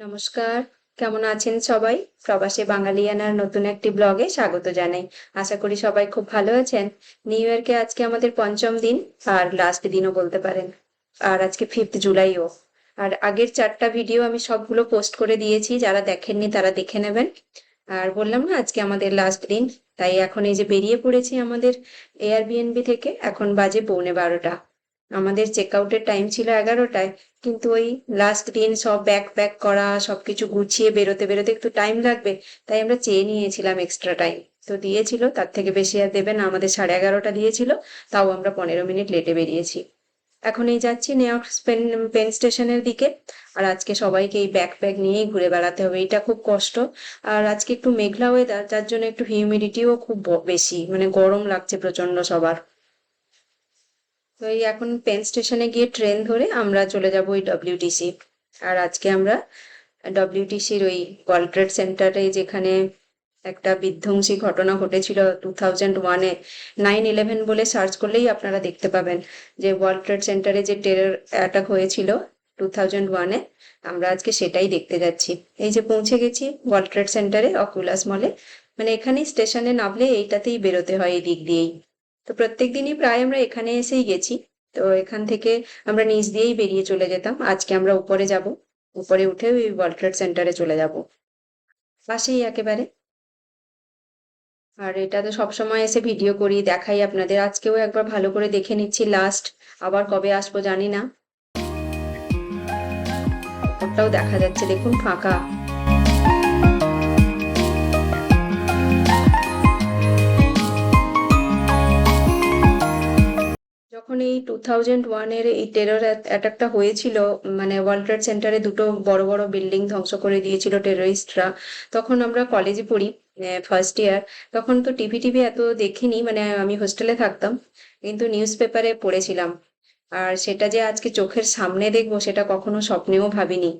নমস্কার, কেমন আছেন সবাই? প্রবাসী বাঙালিয়ানার নতুন একটি ব্লগে স্বাগত জানাই। আশা করি সবাই খুব ভালো আছেন। নিউ ইয়ারকে আজকে আমাদের পঞ্চম দিন, আর লাস্ট দিনও বলতে পারেন। আর আজকে ফিফথ জুলাইও। আর আগের চারটা ভিডিও আমি সবগুলো পোস্ট করে দিয়েছি, যারা দেখেননি তারা দেখে নেবেন। আর বললাম না, আজকে আমাদের লাস্ট দিন, তাই এখন এই যে বেরিয়ে পড়েছি আমাদের এয়ারবিএনবি থেকে, এখন বাজে পৌনে বারোটা। আমাদের চেক আউটের টাইম ছিল এগারোটায়, কিন্তু ওই লাস্ট দিন সব ব্যাক প্যাক করা, সবকিছু গুছিয়ে বেরোতে বেরোতে একটু টাইম লাগবে, তাই আমরা চেয়ে নিয়েছিলাম এক্সট্রা টাইম তো দিয়েছিল, তার থেকে বেশি আর দেবে না, আমাদের সাড়ে এগারোটা দিয়েছিল, তাও আমরা পনেরো মিনিট লেটে বেরিয়েছি। এখন এই যাচ্ছি নিউইয়র্ক পেন পেন স্টেশনের দিকে, আর আজকে সবাইকে এই ব্যাগ প্যাক নিয়েই ঘুরে বেড়াতে হবে এটা খুব কষ্ট। আর আজকে একটু মেঘলা ওয়েদার যার জন্য একটু হিউমিডিটিও খুব বেশি মানে গরম লাগছে প্রচণ্ড সবার। তো এই এখন পেন স্টেশনে গিয়ে ট্রেন ধরে আমরা চলে যাব ওই ডব্লিউটিসি আর আজকে আমরা ডব্লিউটিসির ওই ওয়ার্ল্ড ট্রেড সেন্টারে যেখানে একটা বিধ্বংসী ঘটনা ঘটেছিল টু থাউজেন্ড ওয়ানে নাইন ইলেভেন বলে সার্চ করলেই আপনারা দেখতে পাবেন যে ওয়ার্ল্ড ট্রেড সেন্টারে যে টেরর অ্যাটাক হয়েছিল টু থাউজেন্ড ওয়ানে আমরা আজকে সেটাই দেখতে যাচ্ছি। এই যে পৌঁছে গেছি ওয়ার্ল্ড ট্রেড সেন্টারে অকুলাস মলে মানে এখানেই স্টেশনে নামলে এইটাতেই বেরোতে হয় এই দিক দিয়েই। তো প্রত্যেক দিনই প্রায় আমরা এখানে এসেই গেছি। তো এখান থেকে আমরা নিচ দিয়েই বেরিয়ে চলে যেতাম। আজকে আমরা উপরে যাব। উপরে উঠে ওই ওয়ার্ল্ড ট্রেড সেন্টারে চলে যাব। পাশেই একেবারে। আর এটা তো সবসময় এসে ভিডিও করি দেখাই আপনাদের। আজকেও একবার ভালো করে দেখে নিচ্ছি লাস্ট আবার কবে আসব জানি না। ওটাও দেখা যাচ্ছে, দেখুন, ফাঁকা। যখন এই টু থাউজেন্ড ওয়ানের এই টেরর অ্যাটাকটা হয়েছিল মানে ওয়ার্ল্ড ট্রেড সেন্টারে দুটো বড় বড় বিল্ডিং ধ্বংস করে দিয়েছিল টেররিস্টরা তখন আমরা কলেজে পড়ি ফার্স্ট ইয়ার তখন তো টিভি টিভি এত দেখিনি মানে আমি হোস্টেলে থাকতাম, কিন্তু নিউজ পেপারে পড়েছিলাম। আর সেটা যে আজকে চোখের সামনে দেখব, সেটা কখনো স্বপ্নেও ভাবিনি।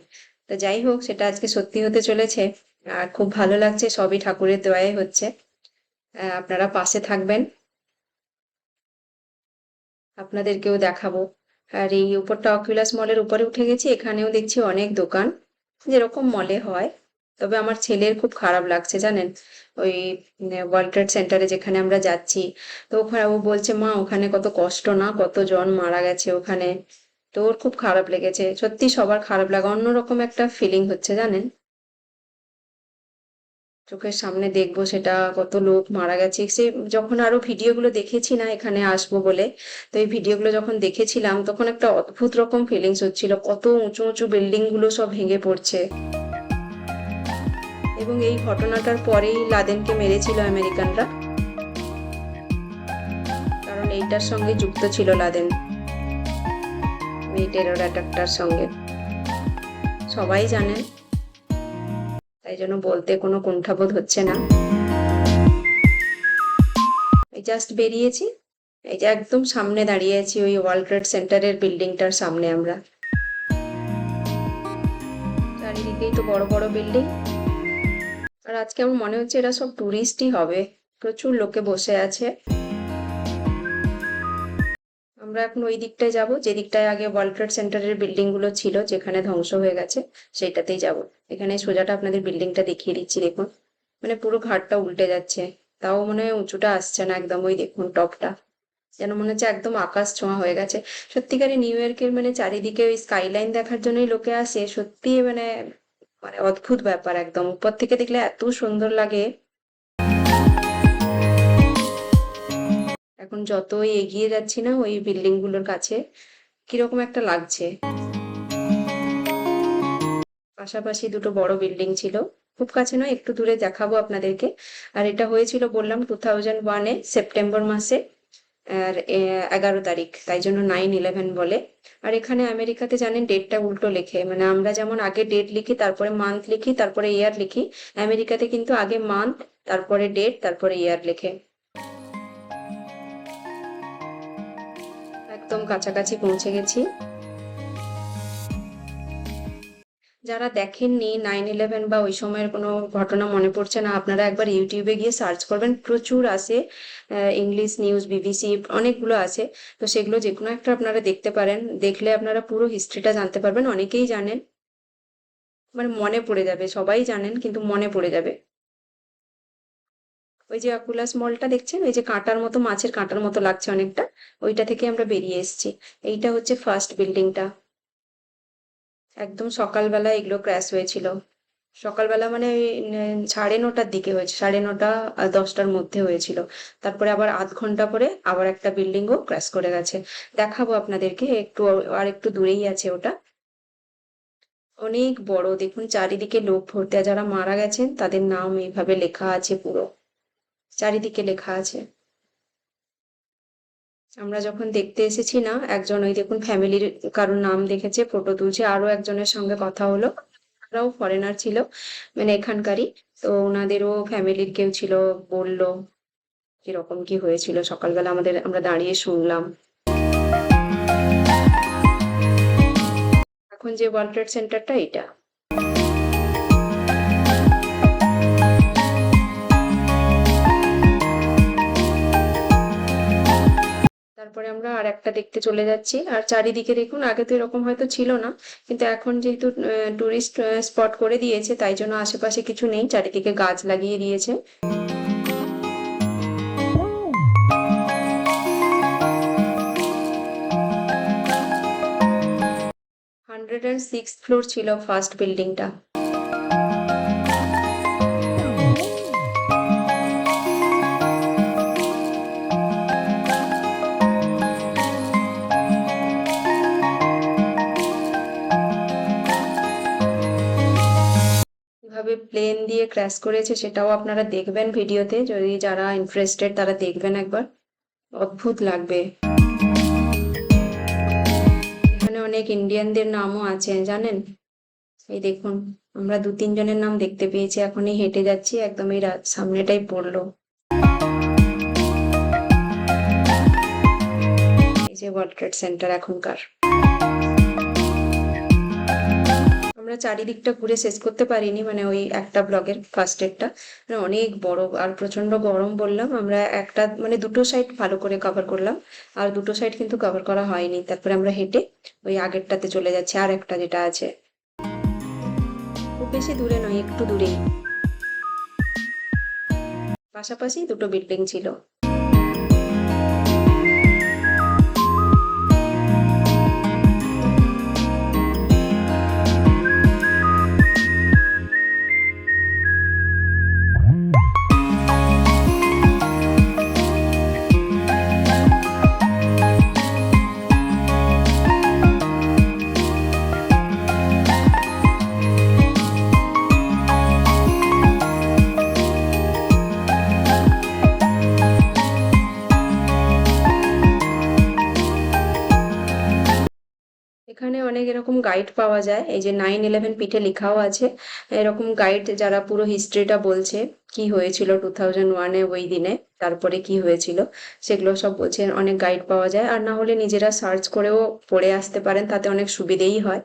তো যাই হোক, সেটা আজকে সত্যি হতে চলেছে। আর খুব ভালো লাগছে, সবই ঠাকুরের দয়ায় হচ্ছে। আপনারা পাশে থাকবেন। আপনাদেরকেও দেখাবো। আর এই উপরটা অকুলাস মলের উপরে উঠে গেছি, এখানেও দেখছি অনেক দোকান, যেরকম মলে হয়। তবে আমার ছেলের খুব খারাপ লাগছে, জানেন? ওই ওয়ার্ল্ড ট্রেড সেন্টারে যেখানে আমরা যাচ্ছি, তো ওখানে ও বলছে, মা, ওখানে কত কষ্ট না কত জন মারা গেছে ওখানে। তো ওর খুব খারাপ লেগেছে। সত্যি সবার খারাপ লাগা অন্যরকম একটা ফিলিং হচ্ছে, জানেন? চোখের সামনে দেখব সেটা, কত লোক মারা গেছে। সে যখন আরও ভিডিওগুলো দেখেছি না এখানে আসব বলে, তো এই ভিডিওগুলো যখন দেখেছিলাম, তখন একটা অদ্ভুত রকম ফিলিংস হচ্ছিল, কত উঁচু উঁচু বিল্ডিংগুলো সব ভেঙে পড়ছে। এবং এই ঘটনাটার পরেই লাদেনকে মেরেছিল আমেরিকানরা। কারণ এইটার সঙ্গে যুক্ত ছিল লাদেন। এই টেরর অ্যাটাকটার সঙ্গে। সবাই জানেন তাই জন্য বলতে কোনো কুণ্ঠাবোধ হচ্ছে না। জাস্ট বেরিয়েছি। এই যে একদম সামনে দাঁড়িয়ে আছি ওই ওয়ার্ল্ড ট্রেড সেন্টারের বিল্ডিংটার সামনে আমরা। চারিদিকেই তো বড় বড় বিল্ডিং। আর আজকে আমার মনে হচ্ছে এরা সব টুরিস্টই হবে। প্রচুর লোকে বসে আছে। আমরা এখন ওই দিকটায় যাব যে দিকটায় আগে ওয়ার্ল্ড ট্রেড সেন্টারের বিল্ডিংগুলো ছিল, যেখানে ধ্বংস হয়ে গেছে, সেইটাতেই যাব। এখানে সোজাটা আপনাদের বিল্ডিংটা দেখিয়ে দিচ্ছি, দেখুন। মানে পুরো ঘাটটা উল্টে যাচ্ছে। তাও মনে হয় উঁচুটা আসছে না একদম ওই দেখুন টপটা যেন মনে হচ্ছে একদম আকাশ ছোঁয়া হয়ে গেছে। সত্যিকারে নিউ ইয়র্কের মানে চারিদিকে ওই স্কাইলাইন দেখার জন্যই লোকে আসে সত্যি মানে মানে অদ্ভুত ব্যাপার একদম। উপর থেকে দেখলে এত সুন্দর লাগে। এখন যতই এগিয়ে যাচ্ছি না, ওই বিল্ডিংগুলোর কাছে, কীরকম একটা লাগছে। পাশাপাশি দুটো বড় বিল্ডিং ছিল। খুব কাছে নয়, একটু দূরে দেখাবো আপনাদেরকে। আর এটা হয়েছিল, বললাম টু থাউজেন্ড ওয়ানে সেপ্টেম্বর মাসে, আর এগারো তারিখ। তাই জন্য নাইন ইলেভেন বলে। আর এখানে আমেরিকাতে জানেন ডেটটা উল্টো লেখে। মানে আমরা যেমন আগে ডেট লিখি, তারপরে মান্থ লিখি, তারপরে ইয়ার লিখি, আমেরিকাতে কিন্তু আগে মান্থ তারপরে ডেট তারপরে ইয়ার লেখে। একদম কাছাকাছি পৌঁছে গেছি। যারা দেখেননি নাইন ইলেভেন বা ওই সময়ের কোনো ঘটনা মনে পড়ছে না, আপনারা একবার ইউটিউবে গিয়ে সার্চ করবেন। প্রচুর আসে ইংলিশ নিউজ, বিবিসি, অনেকগুলো আছে। তো সেগুলো যে কোনো একটা আপনারা দেখতে পারেন। দেখলে আপনারা পুরো হিস্ট্রিটা জানতে পারবেন। অনেকেই জানেন মানে মনে পড়ে যাবে, সবাই জানেন, কিন্তু মনে পড়ে যাবে। ওই যে অ্যাকুলাস মলটা দেখছেন? ওই যে কাঁটার মতো, মাছের কাঁটার মতো লাগছে অনেকটা। ওইটা থেকে আমরা বেরিয়ে এসেছি। এইটা হচ্ছে ফার্স্ট বিল্ডিংটা একদম সকালবেলা এগুলো ক্র্যাশ হয়েছিল। সকালবেলা মানে ওই সাড়ে নটার দিকে হয়েছে। সাড়ে নটা দশটার মধ্যে হয়েছিল। তারপরে আবার আধ ঘণ্টা পরে আবার একটা বিল্ডিংও ক্র্যাশ করে গেছে। দেখাবো আপনাদেরকে, একটু আর একটু দূরেই আছে ওটা। অনেক বড়, দেখুন চারিদিকে লোক ভর্তি। যারা মারা গেছেন, তাদের নাম এইভাবে লেখা আছে পুরো। চারিদিকে লেখা আছে। আমরা যখন দেখতে এসেছি না, একজন ওই দেখুন ফ্যামিলির কারোর নাম দেখেছে ফটো তুলছে আরও একজনের সঙ্গে কথা হলো। ওরাও ফরেনার ছিল মানে এখানকারই। তো ওনাদেরও ফ্যামিলির কেউ ছিল, বলল কীরকম কি হয়েছিল। সকালবেলা আমাদের, আমরা দাঁড়িয়ে শুনলাম। এখন যে ওয়ার্ল্ড ট্রেড সেন্টারটা এটা। তারপরে আমরা আর একটা দেখতে চলে যাচ্ছি। আর চারিদিকে দেখুন, আগে তো এরকম হয়তো ছিল না, কিন্তু এখন যেহেতু টুরিস্ট স্পট করে দিয়েছে, তাই জন্য আশেপাশে কিছু নেই, চারিদিকে গাছ লাগিয়ে দিয়েছে। হান্ড্রেড অ্যান্ড সিক্স ফ্লোর ছিল ফার্স্ট বিল্ডিংটা প্লেন দিয়ে ক্র্যাশ করেছে সেটাও আপনারা দেখবেন ভিডিওতে। যদি যারা ইন্টারেস্টেড তারা দেখবেন একবার। অদ্ভুত লাগবে। এখানে অনেক ইন্ডিয়ানদের নামও আছে, জানেন? এই দেখুন, আমরা দু তিনজনের নাম দেখতে পেয়েছি, এখনই হেঁটে যাচ্ছি একদম এই সামনেটাই পড়ল। এই যে ওয়ার্ল্ড ট্রেড সেন্টার এখনকার। আমরা চারিদিকটা ঘুরে শেষ করতে পারিনি মানে ওই একটা ব্লগের ফার্স্ট এডটা মানে অনেক বড় আর প্রচণ্ড গরম বললাম, আমরা একটা মানে দুটো সাইড ভালো করে কভার করলাম, আর দুটো সাইড কিন্তু কভার করা হয়নি। তারপরে আমরা হেঁটে ওই আগেরটাতে চলে যাচ্ছি, আর একটা যেটা আছে। খুব বেশি দূরে নয়, একটু দূরেই। পাশাপাশি দুটো বিল্ডিং ছিল। অনেক এরকম গাইড পাওয়া যায়। এই যে নাইন ইলেভেন পিঠে লেখাও আছে। এরকম গাইড যারা পুরো হিস্ট্রিটা বলছে, কি হয়েছিল টু থাউজেন্ড ওয়ানে ওই দিনে, তারপরে কি হয়েছিল, সেগুলো সব বলছে। অনেক গাইড পাওয়া যায়। আর না হলে নিজেরা সার্চ করেও পড়ে আসতে পারেন, তাতে অনেক সুবিধেই হয়।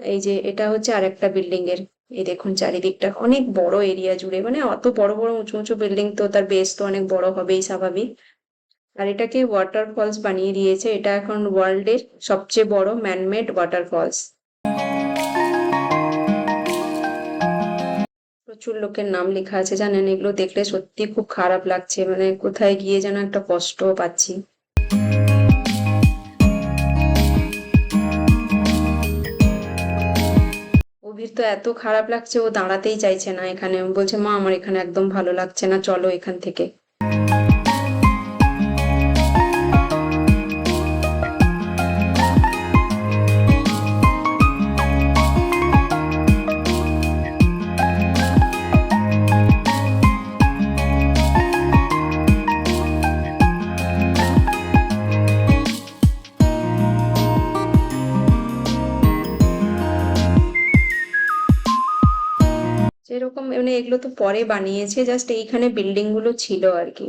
এই যে এটা হচ্ছে আরেকটা বিল্ডিং এর, এই দেখুন চারিদিকটা। অনেক বড় এরিয়া জুড়ে মানে অত বড় বড় উঁচু উঁচু বিল্ডিং তো তার বেস তো অনেক বড় হবেই স্বাভাবিক। আর এটাকে ওয়াটারফলস বানিয়ে দিয়েছে। এটা এখন ওয়ার্ল্ডের সবচেয়ে বড় ম্যানমেড ওয়াটারফলস প্রচুর লোকের নাম লেখা আছে, জানেন? এগুলো দেখলে সত্যি খুব খারাপ লাগছে। মানে কোথায় গিয়ে যেন একটা কষ্ট পাচ্ছি। অভির তো এত খারাপ লাগছে, ও দাঁড়াতেই চাইছে না এখানে। বলছে, মা, আমার এখানে একদম ভালো লাগছে না। চলো এখান থেকে। এগুলো তো পরে বানিয়েছে জাস্ট এইখানে বিল্ডিংগুলো ছিল আর কি।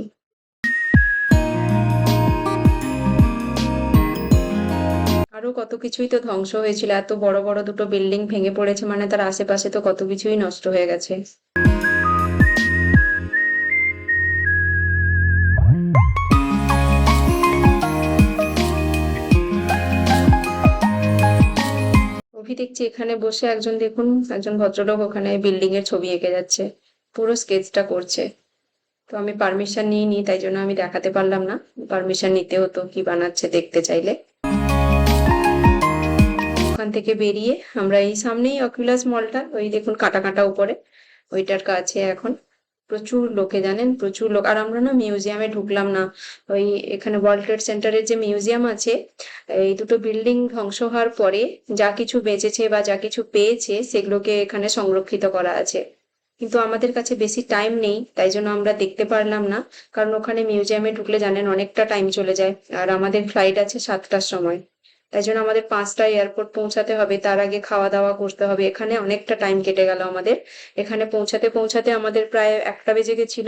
আরও কত কিছুই তো ধ্বংস হয়েছিল, এত বড় বড় দুটো বিল্ডিং ভেঙে পড়েছে মানে তার আশেপাশে তো কত কিছুই নষ্ট হয়ে গেছে। মুভি দেখছি, এখানে বসে একজন দেখুন, একজন ভদ্রলোক ওখানে বিল্ডিং এর ছবি এঁকে যাচ্ছে, পুরো স্কেচটা করছে। তো আমি পারমিশন নিইনি তাই জন্য আমি দেখাতে পারলাম না পারমিশন নিতে হতো কি বানাচ্ছে দেখতে চাইলে। ওখান থেকে বেরিয়ে আমরা এই সামনেই অকুলাস মলটা ওই দেখুন কাটা কাটা উপরে, ওইটার কাছে এখন। প্রচুর লোকে জানেন, প্রচুর লোক। আর আমরা না মিউজিয়ামে ঢুকলাম না। ওই এখানে ওয়ার্ল্ড ট্রেড সেন্টারের যে মিউজিয়াম আছে, এই দুটো বিল্ডিং ধ্বংস হওয়ার পরে যা কিছু বেঁচেছে বা যা কিছু পেয়েছে, সেগুলোকে এখানে সংরক্ষিত করা আছে। কিন্তু আমাদের কাছে বেশি টাইম নেই, তাই জন্য আমরা দেখতে পারলাম না। কারণ ওখানে মিউজিয়ামে ঢুকলে জানেন অনেকটা টাইম চলে যায়। আর আমাদের ফ্লাইট আছে সাতটার সময়। তাই জন্য আমাদের পাঁচটায় এয়ারপোর্ট পৌঁছাতে হবে। তার আগে খাওয়া দাওয়া করতে হবে। এখানে অনেকটা টাইম কেটে গেল আমাদের। এখানে পৌঁছাতে পৌঁছাতে আমাদের প্রায় একটা বেজে গেছিল।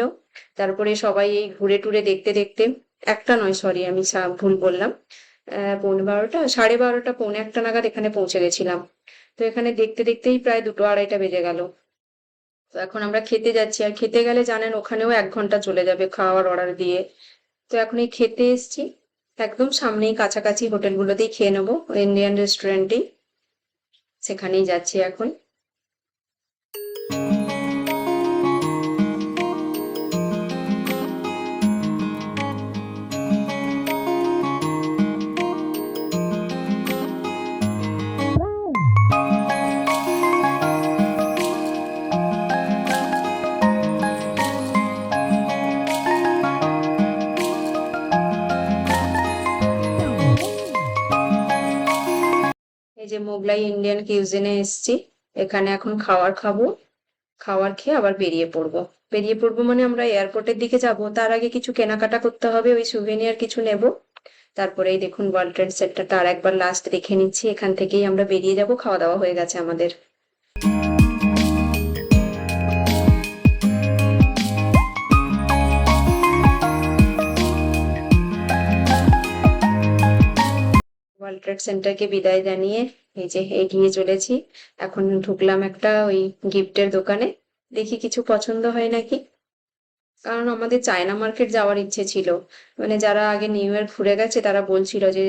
তারপরে সবাই এই ঘুরে টুরে দেখতে দেখতে, একটা নয় সরি আমি ভুল বললাম। পৌনে বারোটা, সাড়ে বারোটা, পৌনে একটা নাগাদ এখানে পৌঁছে গেছিলাম। তো এখানে দেখতে, দেখতেই প্রায় দুটো আড়াইটা বেজে গেল। তো এখন আমরা খেতে যাচ্ছি। আর খেতে গেলে জানেন, ওখানেও এক ঘণ্টা চলে যাবে খাওয়ার অর্ডার দিয়ে। তো এখন এই খেতে এসছি। একদম সামনেই কাছাকাছি হোটেলগুলোতেই খেয়ে নেব ইন্ডিয়ান রেস্টুরেন্টেই সেখানেই যাচ্ছি এখন। মোগলাই ইন্ডিয়ান কিউজিনে এসছি। এখানে এখন খাওয়ার খাব। খাওয়ার খেয়ে আবার বেরিয়ে পড়ব। বেরিয়ে পড়ব মানে আমরা এয়ারপোর্টের দিকে যাব। তার আগে কিছু কেনাকাটা করতে হবে, ওই সুভেনিয়ার কিছু নেব। তারপরে এই দেখুন ওয়ার্ল্ড ট্রেড সেন্টারটা আর একবার লাস্ট দেখে নিচ্ছি। এখান থেকেই আমরা বেরিয়ে যাব। খাওয়া দাওয়া হয়ে গেছে আমাদের। ওয়ার্ল্ড ট্রেড সেন্টারকে বিদায় জানিয়ে এই যে এগিয়ে চলেছি। এখন ঢুকলাম একটা ওই গিফটের দোকানে। দেখি কিছু পছন্দ হয় নাকি। কারণ আমাদের চায়না মার্কেট যাওয়ার ইচ্ছে ছিল। মানে যারা আগে নিউ ইয়র্ক ঘুরে গেছে, তারা বলছিল যে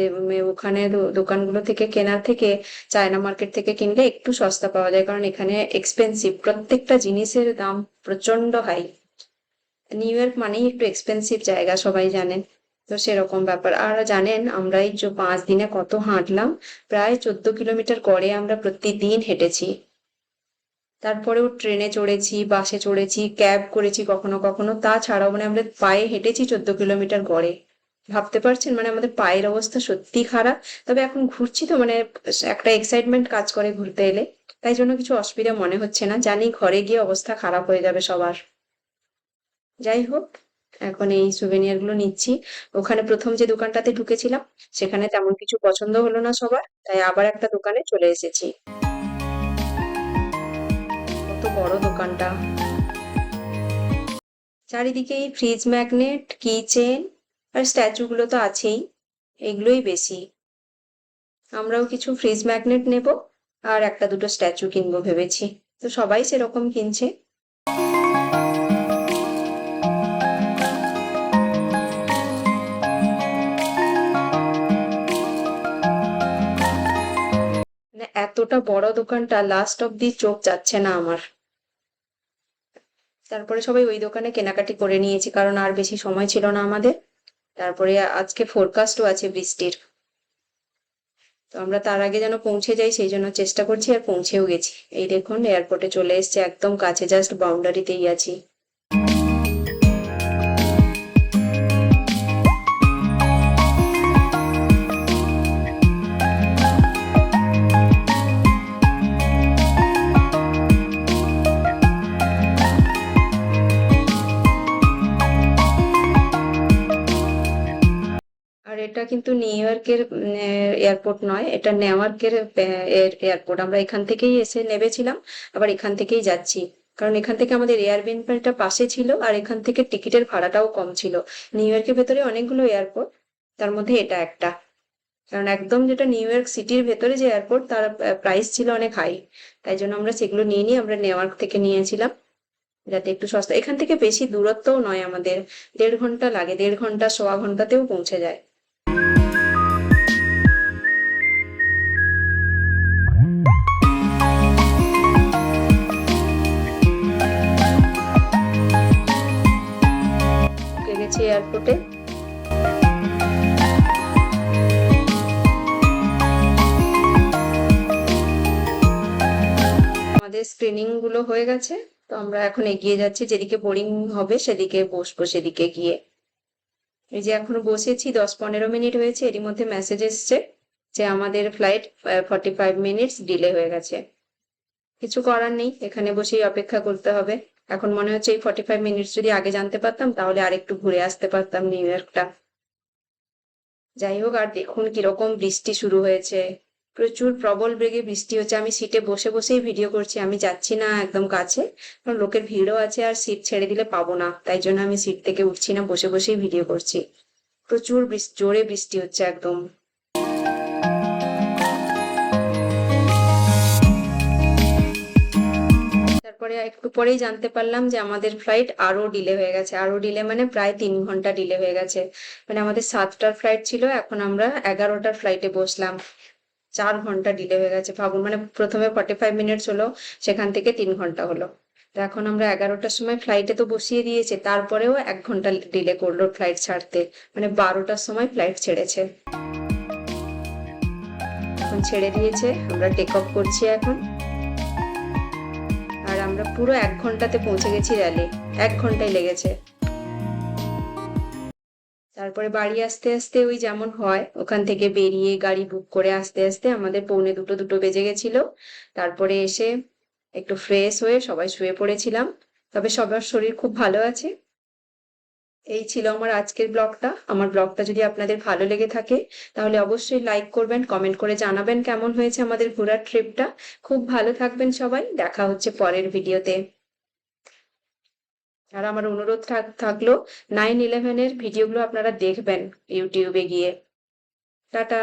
ওখানে দোকানগুলো থেকে কেনার থেকে চায়না মার্কেট থেকে কিনলে একটু সস্তা পাওয়া যায়। কারণ এখানে এক্সপেন্সিভ প্রত্যেকটা জিনিসের দাম প্রচণ্ড হাই নিউ ইয়র্ক মানেই একটু এক্সপেন্সিভ জায়গা, সবাই জানেন তো সেরকম ব্যাপার। আর জানেন, আমরা এই পাঁচ দিনে কত হাঁটলাম? প্রায় চোদ্দ কিলোমিটার গড়ে আমরা প্রতিদিন হেঁটেছি। তারপরেও ট্রেনে চড়েছি, বাসে চড়েছি, ক্যাব করেছি কখনো কখনো। তাছাড়াও মানে আমরা পায়ে হেঁটেছি চোদ্দ কিলোমিটার গড়ে। ভাবতে পারছেন? মানে আমাদের পায়ের অবস্থা সত্যি খারাপ। তবে এখন ঘুরছি তো মানে একটা এক্সাইটমেন্ট কাজ করে ঘুরতে এলে। তাই জন্য কিছু অসুবিধা মনে হচ্ছে না। জানি ঘরে গিয়ে অবস্থা খারাপ হয়ে যাবে সবার। যাই হোক। এখন এই সুভেনিয়ারগুলো নিচ্ছি। ওখানে প্রথম যে দোকানটাতে ঢুকেছিলাম, সেখানে তেমন কিছু পছন্দ হলো না সবার, তাই আবার একটা দোকানে চলে এসেছি। কত বড় দোকানটা। চারিদিকে ফ্রিজ ম্যাগনেট কি চেন আর স্ট্যাচু গুলো তো আছেই, এগুলোই বেশি। আমরাও কিছু ফ্রিজ ম্যাগনেট নেব, আর একটা দুটো স্ট্যাচু কিনবো ভেবেছি। তো সবাই সেরকম কিনছে। এতটা বড় দোকানটা লাস্ট অব্দি চোখ যাচ্ছে না আমার। তারপরে সবাই ওই দোকানে কেনাকাটি করে নিয়েছি, কারণ আর বেশি সময় ছিল না আমাদের। তারপরে আজকে ফোরকাস্টও আছে বৃষ্টির। তো আমরা তার আগে যেন পৌঁছে যাই, সেই জন্য চেষ্টা করছি আর পৌঁছেও গেছি। এই দেখুন এয়ারপোর্টে চলে এসেছে, একদম কাছে জাস্ট বাউন্ডারিতেই আছি। কিন্তু নিউ ইয়র্কের এয়ারপোর্ট নয়, এটা নেওয়ার্কের এয়ারপোর্ট আমরা এখান থেকেই এসে নেবেছিলাম আবার এখান থেকেই যাচ্ছি। কারণ এখান থেকে আমাদের এয়ারবিএনপিটা পাশে ছিল, আর এখান থেকে টিকিটের ভাড়াটাও কম ছিল। নিউ ইয়র্কের ভেতরে অনেকগুলো এয়ারপোর্ট তার মধ্যে এটা একটা। কারণ একদম যেটা নিউ ইয়র্ক সিটির ভেতরে যে এয়ারপোর্ট তার প্রাইস ছিল অনেক হাই তাই জন্য আমরা সেগুলো নিয়ে নিই আমরা নেওয়ার্ক থেকে নিয়েছিলাম। যাতে একটু সস্তা। এখান থেকে বেশি দূরত্বও নয় আমাদের। দেড় ঘণ্টা লাগে, দেড় ঘণ্টা, সোয়া ঘন্টাতেও পৌঁছে যায়। এয়ারপোর্টে। আমাদের স্ক্রিনিংগুলো হয়ে গেছে, তো আমরা এখন এগিয়ে যাচ্ছি, যেদিকে বোরিং হবে সেদিকে বসবো, সেদিকে গিয়ে। এই যে এখনও বসেছি, দশ পনেরো মিনিট হয়েছে, এরই মধ্যে মেসেজ এসছে যে আমাদের flight forty five minutes delay হয়ে গেছে। কিছু করার নেই, এখানে বসেই অপেক্ষা করতে হবে। এখন মনে হচ্ছে এই ফর্টি ফাইভ মিনিটস যদি আগে জানতে পারতাম, তাহলে আরেকটু ঘুরে আসতে পারতাম নিউ ইয়র্কটা যাই হোক আর দেখুন কীরকম বৃষ্টি শুরু হয়েছে। প্রচুর প্রবল বেগে বৃষ্টি হচ্ছে। আমি সিটে বসে বসেই ভিডিও করছি। আমি যাচ্ছি না একদম কাছে। কারণ লোকের ভিড়ও আছে আর সিট ছেড়ে দিলে পাবো না। তাই জন্য আমি সিট থেকে উঠছি না, বসে বসেই ভিডিও করছি। প্রচুর জোরে বৃষ্টি হচ্ছে একদম। তারপরে একটু পরেই জানতে পারলাম যে আমাদের ফ্লাইট আরও ডিলে হয়ে গেছে। আরও ডিলে মানে প্রায় তিন ঘণ্টা ডিলে হয়ে গেছে। মানে আমাদের সাতটার ফ্লাইট ছিল, এখন আমরা এগারোটার ফ্লাইটে বসলাম। চার ঘণ্টা ডিলে হয়ে গেছে। ভাবুন মানে প্রথমে ফর্টি ফাইভ মিনিটস হলো, সেখান থেকে তিন ঘণ্টা হলো। তো এখন আমরা এগারোটার সময় ফ্লাইটে তো বসিয়ে দিয়েছে, তারপরেও এক ঘণ্টা ডিলে করল ফ্লাইট ছাড়তে। মানে বারোটার সময় ফ্লাইট ছেড়েছে। এখন ছেড়ে দিয়েছে, আমরা টেক অফ করছি এখন। আমরা পুরো এক ঘন্টাতে পৌঁছে গেছি র্যালি এক ঘন্টাই লেগেছে। তারপরে বাড়ি আসতে আসতে ওই যেমন হয়, ওখান থেকে বেরিয়ে গাড়ি বুক করে আসতে আসতে আমাদের পৌনে দুটো দুটো বেজে গেছিল। তারপরে এসে একটু ফ্রেশ হয়ে সবাই শুয়ে পড়েছিলাম। তবে সবার শরীর খুব ভালো আছে। এই ছিল আমার আজকের ব্লগটা। আমার ব্লগটা যদি আপনাদের ভালো লেগে থাকে, তাহলে অবশ্যই লাইক করবেন কমেন্ট করে জানাবেন কেমন হয়েছে আমাদের ঘোরার ট্রিপটা খুব ভালো থাকবেন সবাই, দেখা হচ্ছে পরের ভিডিওতে আর আমার অনুরোধ থাক- থাকল নাইন ইলেভেনের ভিডিওগুলো আপনারা দেখবেন ইউটিউবে গিয়ে। টাটা!